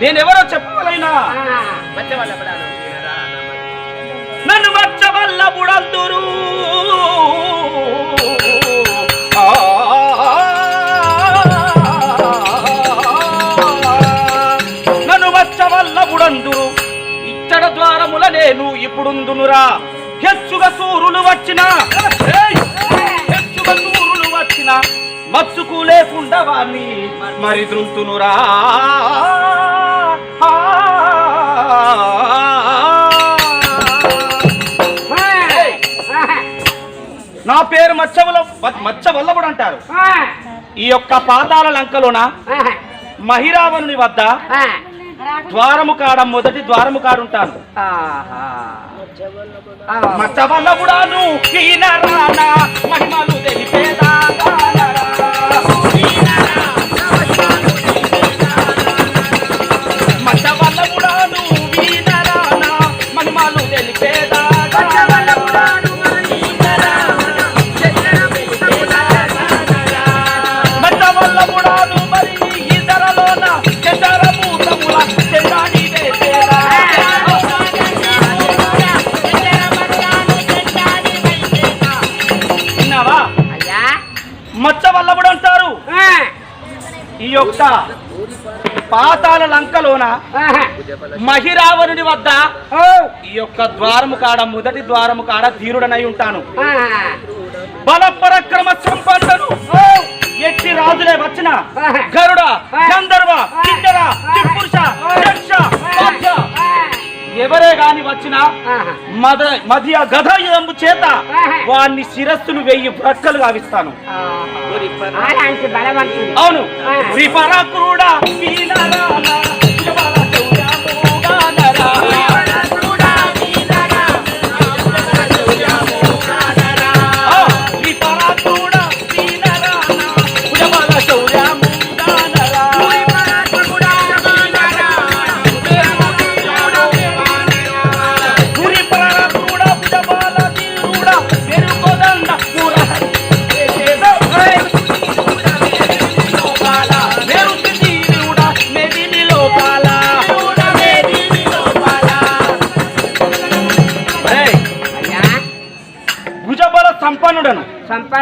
నేనెవరో చెప్పవలైనా? నన్ను వచ్చ వల్ల నేను ఇప్పుడుందునురా. హెచ్చుగా సూరులు వచ్చిన. హెచ్చుగా సూరులు వచ్చిన. మచ్చుకు లేకుండా వాణ్ణి మరి దృంతునురా నా పేరు మచ్చవల మచ్చ వల్లభుడు అంటారు. ఈ యొక్క పాతాల లంకలోన? మహిరావణుని వద్ద? ద్వారము కాడ మొదటి ద్వారము కాడుంటాను. మచ్చ వల్లభుడాను ఈనరానా మహిమలు తెలిపేదానా యొక్క పాతాల లంకలోన మహిరావణుని వద్ద ఈ యొక్క ద్వారము కాడ మొదటి ద్వారము కాడ ధీరుడనై ఉంటాను. బల పరక్రమ సంపన్నుడు. ఎట్టి రాజులే వచ్చిన గరుడ గంధర్వ కిందర పార్థ ఎవరే గాని వచ్చినా మద మధ్య గదయంబు చేత వాన్ని శిరస్సును వెయ్యి బ్రక్కలు గావిస్తాను. అవును. విపరక్రుడా వీనరానా,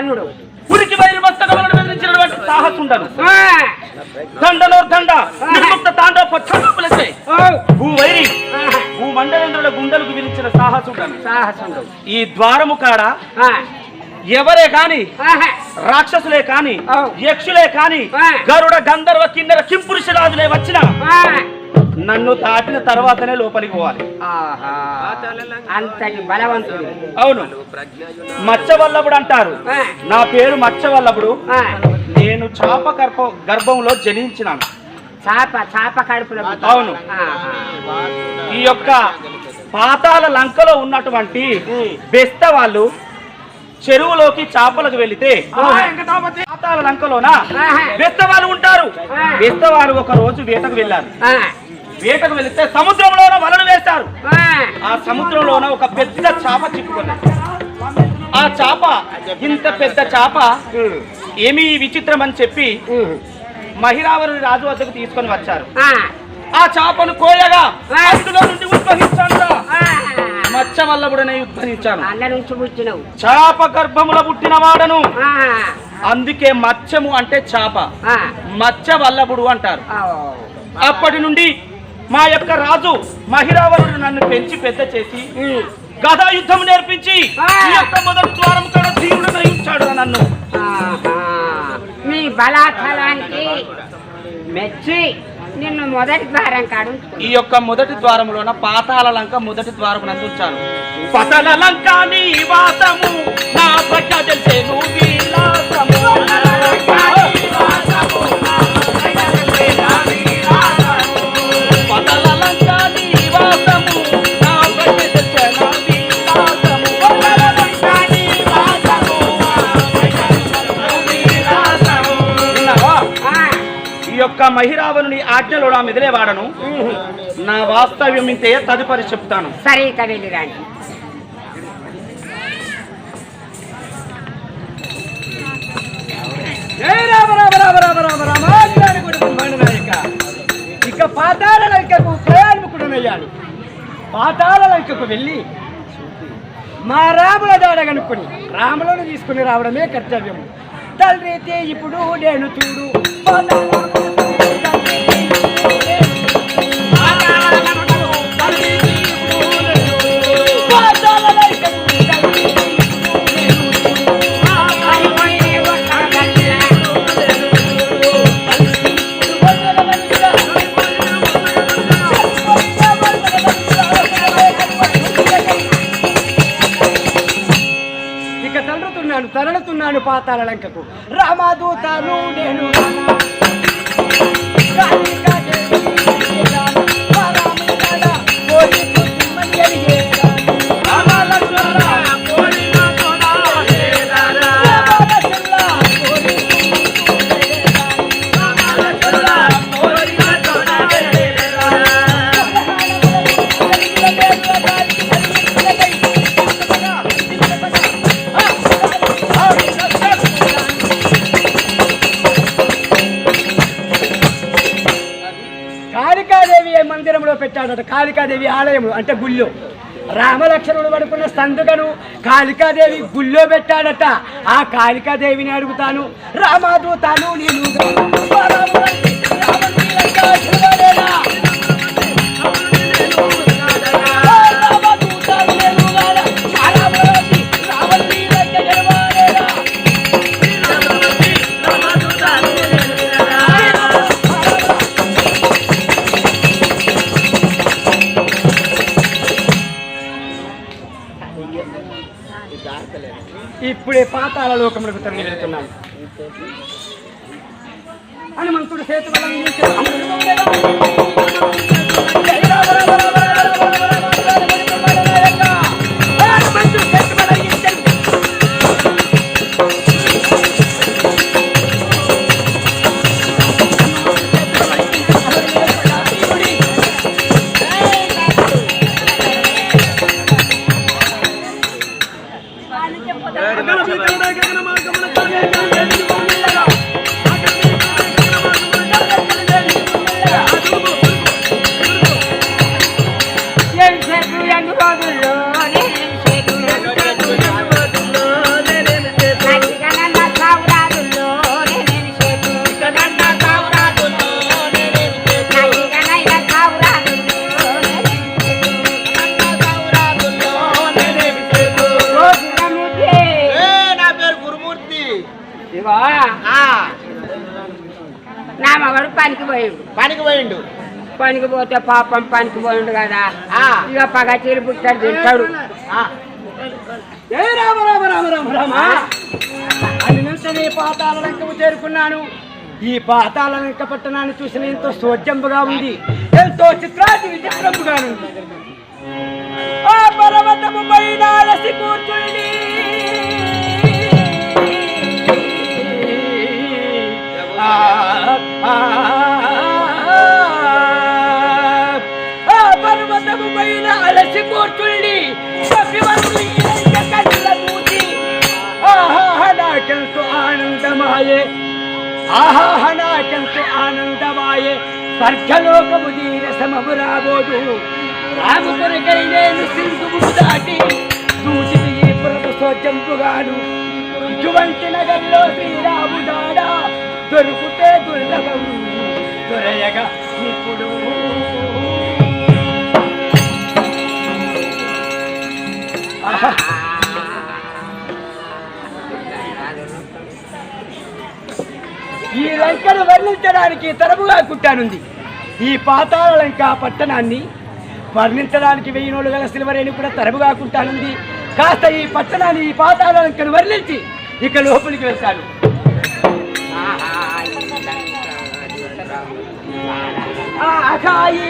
సంపన్నుడు ఉరికి వైరు మస్తకములను బెదిరించినటువంటి సాహసుండను దండలో దండ నిర్ముక్త తాండవ ఓ, భూ వైరి భూ మండలేంద్రుల గుండెలకు విరించిన సాహసుండను సాహసుడు. ఈ ద్వారము కాడ ఎవరే కాని రాక్షసులే కాని. యక్షులే కాని. గరుడ గంధర్వ కిన్నెర కింపురుషరాజులే వచ్చిన నన్ను దాటిన తర్వాతనే లోపలికి పోవాలి. అంతటి బలవంతుడు. అవును. మచ్చవల్లభుడు అంటారు. నా పేరు మచ్చవల్లభుడు నేను చాప గర్భ గర్భంలో జనించినాను. చాప చాప కడుపులో. అవును. ఈ యొక్క పాతాల లంకలో ఉన్నటువంటి బెస్త వాళ్ళు చెరువులోకి చేపలకు వెళితే పాతాల లంకలోన? బెస్త వాళ్ళు ఉంటారు. బెస్త వాళ్ళు ఒక రోజు వేటకు వెళ్ళారు. వేటకు వెళితే సముద్రంలోన వలలు వేస్తారు ఆ, సముద్రంలోన ఒక పెద్ద చాప చిక్కుకున్నది ఆ చాప ఇంత పెద్ద చాప ఏమీ విచిత్రం అని చెప్పి మహిరావరుని రాజు వద్దకు తీసుకొని వచ్చారు. ఆ, చాపను కోయగా అందులో నుండి ఉద్భవించాను మచ్చ వల్లభుడనే ఉద్భవించాను. అల్ల నుంచి పుట్టినవు. చాప గర్భముల పుట్టిన వాడను. అందుకే మత్స్యము అంటే చాప. మత్స్య వల్లభుడు అంటారు. అప్పటి నుండి మా యొక్క రాజు మహిరావరుడు నన్ను పెంచి పెద్ద చేసి గదా యుద్ధం నేర్పించి మొదటి ద్వారం కూడా తీవ్రుడై ఉంచాడు నన్ను. ఆహా, నీ బలాచలానికి మెచ్చి నిన్ను మొదటి ద్వారం కాడు ఈ యొక్క మొదటి ద్వారములోన పాతాల లంక మొదటి ద్వారం నందు ఉంచాను. పతల లంక నివాసము నా ప్రజ తెలిసేను విలాసము. యొక్క మహిరావణుని ఆజ్ఞలో నా మెదిలే వాడను. నా వాస్తవ్యం ఇంతే తదుపరి చెప్తాను. సరే ఇక వెళ్ళి రండి ఇక పాతాళ లంకకు ప్రయాణికుడనయ్యాను పాతాళ లంకకు వెళ్ళి మా రాముల దాడ కనుక్కొని రాములను తీసుకుని రావడమే కర్తవ్యం తల్లితే ఇప్పుడు నేను చూడు. తరలుతున్నాను పాతాల లంకకు రామాదూతను నేను కాళికాదేవి ఆలయము అంటే గుళ్ళో రామలక్ష్మణుడు పడుకున్న సందుకను కాళికాదేవి గుళ్ళో పెట్టాడట ఆ కాళికాదేవిని అడుగుతాను రామాదూతాను నేను పరలోకములకు తరలి వెళ్తున్నాను హనుమంతుడు సేతు నా మగడు పనికి పోయిండు. పనికి పోయిండు. పనికి పోతే పాపం పనికి పోయిండు కదా. ఇక పగ చీరు పుట్టాడు తింటాడు ఆ, జై రామ రామ రామ రామ రామ. అని వెంటనే పాతాల లంకము చేరుకున్నాను. ఈ పాతాల లంక పట్టణాన్ని చూసిన ఎంతో సోజ్యంపుగా ఉంది. ఎంతో చిత్రాతి విచిత్రంగా ఉంది. ఆ పర్వతము పైన కూర్చుండి పర్వతము పైన అలసి కూర్చుండి నాకెంతో ఆనందమాయే. ఆహా నాకెంతో ఆనందమాయే. స్వర్గలోకము దీన సమము రాబోదు. రాము కొరకై నేను సింధువు దాటి చూసి ఈ పురపు సోజంపుగాను. ఇటువంటి నగర్లో శ్రీరాము దొరుకుతే దుర్లభము దొరయగా ఇప్పుడు. ఈ లంకను వర్ణించడానికి తరపుగా కుట్టానుంది. ఈ పాతాళ లంక పట్టణాన్ని వర్ణించడానికి వెయ్యి నోళ్ళు గల సిల్వరేణి కూడా తరపుగా కుట్టానుంది. కాస్త ఈ పట్టణాన్ని ఈ పాతాళ లంకను వర్ణించి ఇక లోపలికి వెళ్తాను. ఆహా, ఈ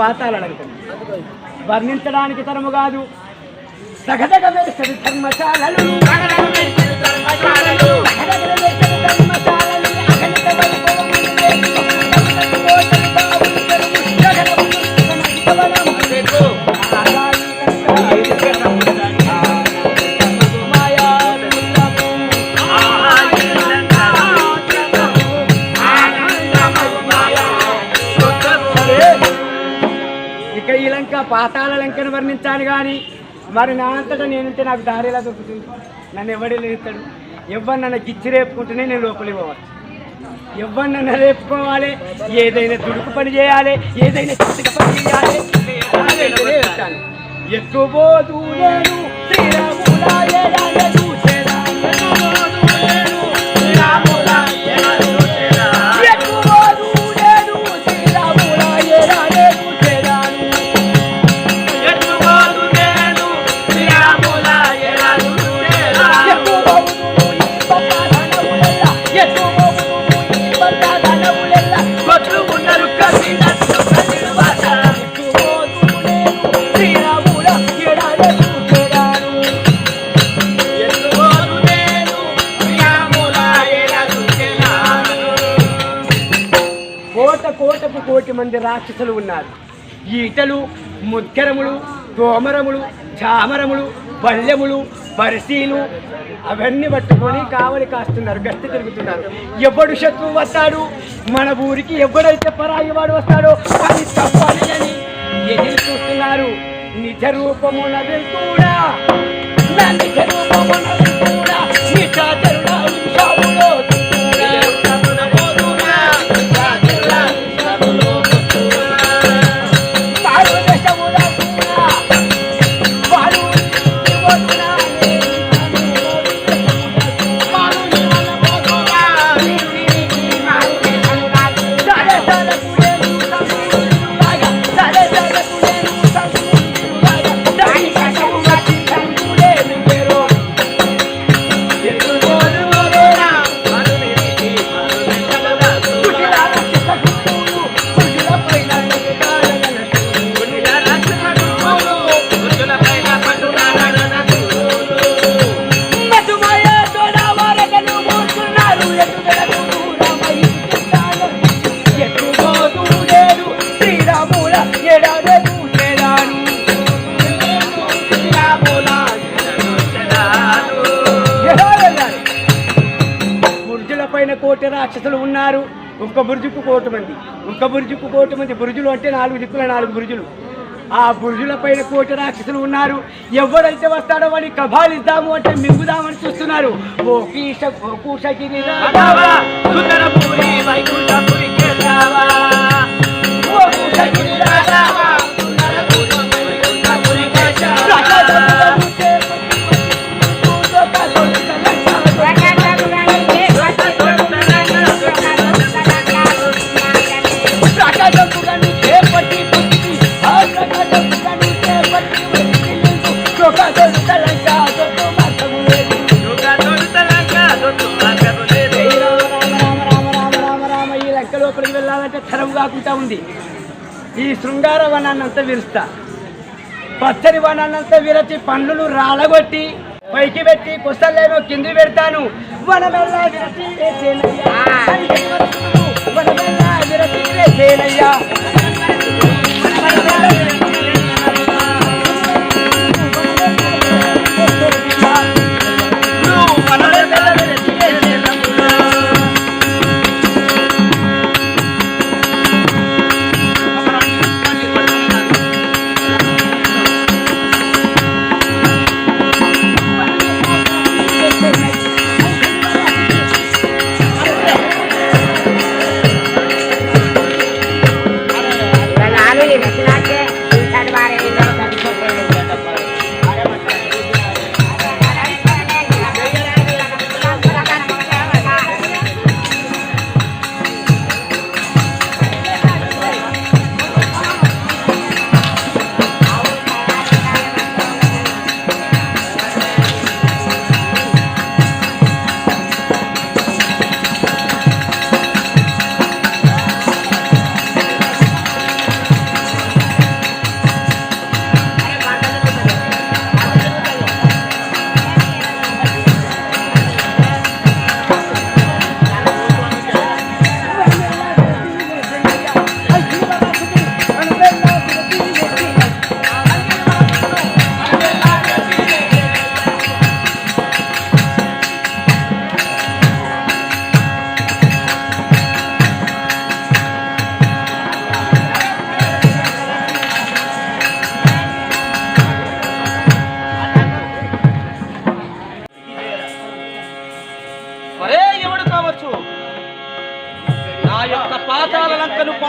వర్ణించాలి పాతాల వర్ణించడానికి తరము కాదు. సగదగ మెరిసెడు ధర్మశాలలు. వర్ణించాను కానీ మరి నా అంతటా నేనుంటే నాకు దారిలా దొరుకుతుంది? నన్ను ఎవడే లేస్తాడు ఎవరు నన్ను గిచ్చి రేపుకుంటేనే నేను లోపలికి పోవచ్చు ఎవరు నన్ను రేపుకోవాలి? ఏదైనా దుడుకు పని చేయాలి ఏదైనా చిత్తక పని చేయాలి. ఎక్కువ వెళ్తాను నేను మంది రాక్షసులు ఉన్నారు. ఈటలు ముద్గరములు తోమరములు చామరములు బల్యములు బరిసీలు అవన్నీ పట్టుకొని కావలి కాస్తున్నారు గట్టి తిరుగుతున్నారు. ఎవడు శత్రువు వస్తాడు? మన ఊరికి ఎవడైతే పరాయి వాడు వస్తాడో అది తప్పాలి అని ఎదురు చూస్తున్నారు. నిజ రూపమునది కూడా నిజ రూపమున వెళ్తూడా ఉన్నారు. ఒక్క బురుజుకు కోటి మంది ఒక్క బుర్జుకు కోటి మంది బురుజులు అంటే నాలుగు దిక్కుల నాలుగు బురుజులు. ఆ బురుజుల పైన కోటి రాక్షసులు ఉన్నారు. ఎవరైతే వస్తాడో వాడిని కబాలిద్దాము అంటే మింగుదామని చూస్తున్నారు. ఓ కీష ఓ కూషగిరి ఓ కూషగిరి రాఘవ, ఉంది ఈ శృంగార వనాన్నంతా విరుస్తా పచ్చని వనాన్నంతా విరచి పండ్లు రాలగొట్టి పైకి పెట్టి కుస్తలేమో కింది పెడతాను వనమెల్లా విరచి వేసేనయ్యా. వనమెల్లా విరచి వేసేనయ్యా.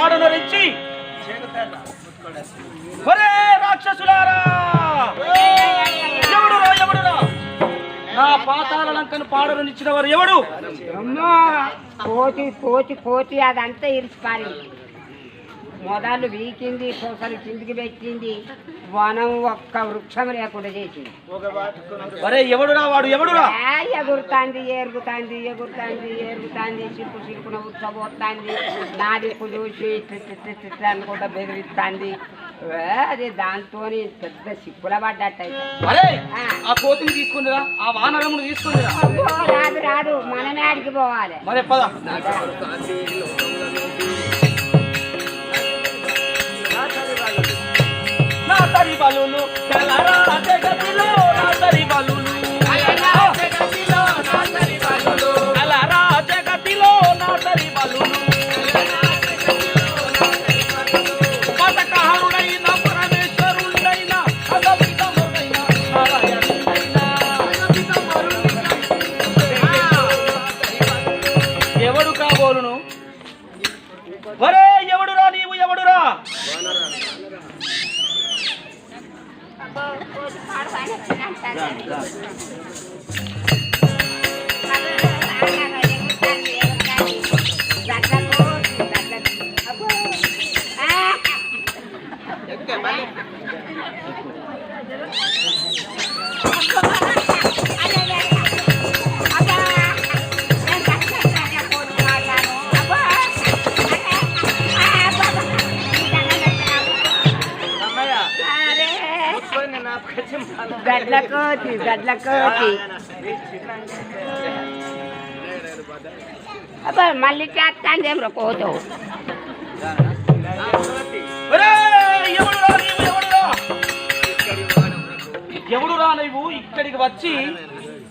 లంకను పాడనరించి ఒరే రాక్షసులారా! ఎవడురా ఎవడురా? నా పాతాల లంకను పాడననిచ్చిన వారు ఎవడు? అమ్మో కోతి కోతి కోతి అదంతా ఇరిచిపారింది. మొదలు వీకింది పూసలు కిందికి పెట్టింది వనం ఒక్క వృక్షం లేకుండా చేసింది. ఒరే ఎవడురా వాడు? ఎవడురా? ఎగురుతాంది ఎరుగుతాంది ఎగురుతాంది ఎరుగుతాంది చిప్పు చిరుకున ఉచ్చబోతాంది నా దిక్కు చూసి అనుకుంటా బెదిరిస్తాంది అది దాంతో పెద్ద సిప్పుల పడ్డట్టయితే. ఆ. కోతిని తీసుకుందిరా ఆ వానరమును తీసుకుందిరా. రాదు రాదు మనమే ఆడికి పోవాలి మరి పద. తరి బలులు కలరా జగతిలో గడ్ల కోతి గడ్ల కోతి అబ్బా మళ్ళీ చేస్తాను ఏమో కోతో ఒరే ఎవడురా నీవు ఎవడురా ఎవడురా నీవు? ఇక్కడికి వచ్చి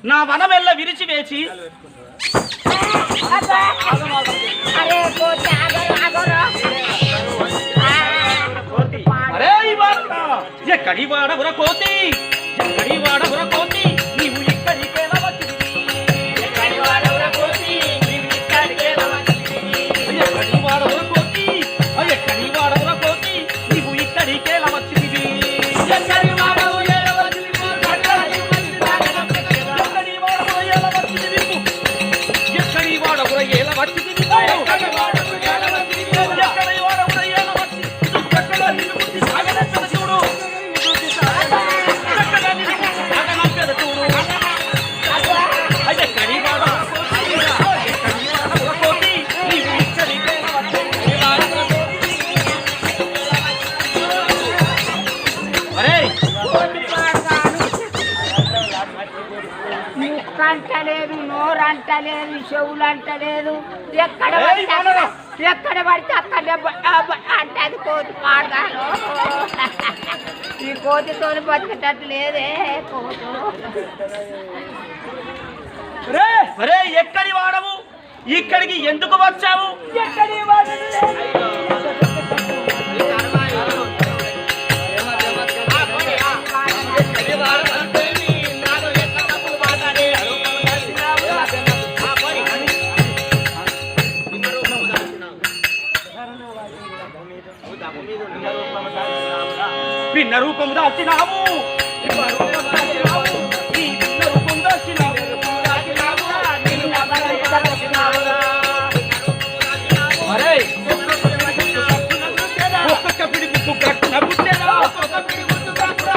నా వనమెల్ల విరిచి వేచి! అరే కోతి ఆగరు ఆగరు. అరే ఈ వార్త. ఎక్కడి వాడవుర కోతి? 뭐라고? అంటలేదు చెవులు అంటలేదు. ఎక్కడ ఎక్కడ పడితే అక్కడ అంటది కోతి పాడగాను ఈ కోతితో బతికేటట్టు లేదే కోతులు అరే ఎక్కడి వాడవు? ఇక్కడికి ఎందుకు వచ్చావు? ఎక్కడి వాడవు భిన్న రూపం దాచినావు భిన్న దాచినావు. ఈ భిన్న రూపం దాచినావు. ఒక్కొక్క పిడి గుట్టు కట్టున గుడ్డెలా. ఒక్కొక్క పిడి కట్టున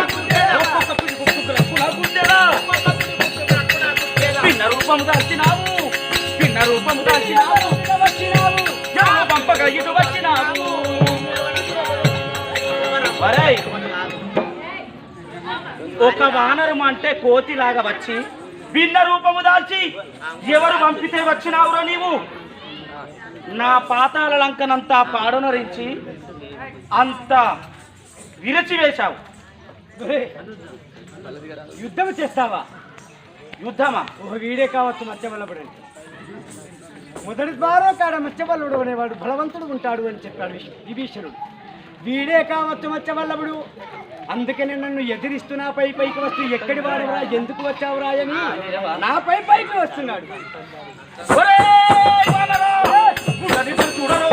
దాచినావు ఒక వానరం అంటే కోతిలాగా వచ్చి భిన్న రూపము దాల్చి ఎవరు పంపితే వచ్చినావురో నీవు? నా పాతాల లంకనంతా పాడనరించి అంత విరచి వేశావు యుద్ధం చేస్తావా? యుద్ధమా? ఒక వీడే కావచ్చు మత్స్యవల్లభుడు మొదటి ద్వారా కాడ మత్స్యవల్లుడు అనేవాడు బలవంతుడు ఉంటాడు అని చెప్పాడు విభీషణుడు. వీడే కావచ్చు మత్స్యబల్లభుడు. అందుకనే నన్ను ఎదిరిస్తూ నా పై పైకి వస్తూ ఎక్కడి వాడురా ఎందుకు వచ్చావురా అని నా పై పైకి వస్తున్నాడు. చూడరు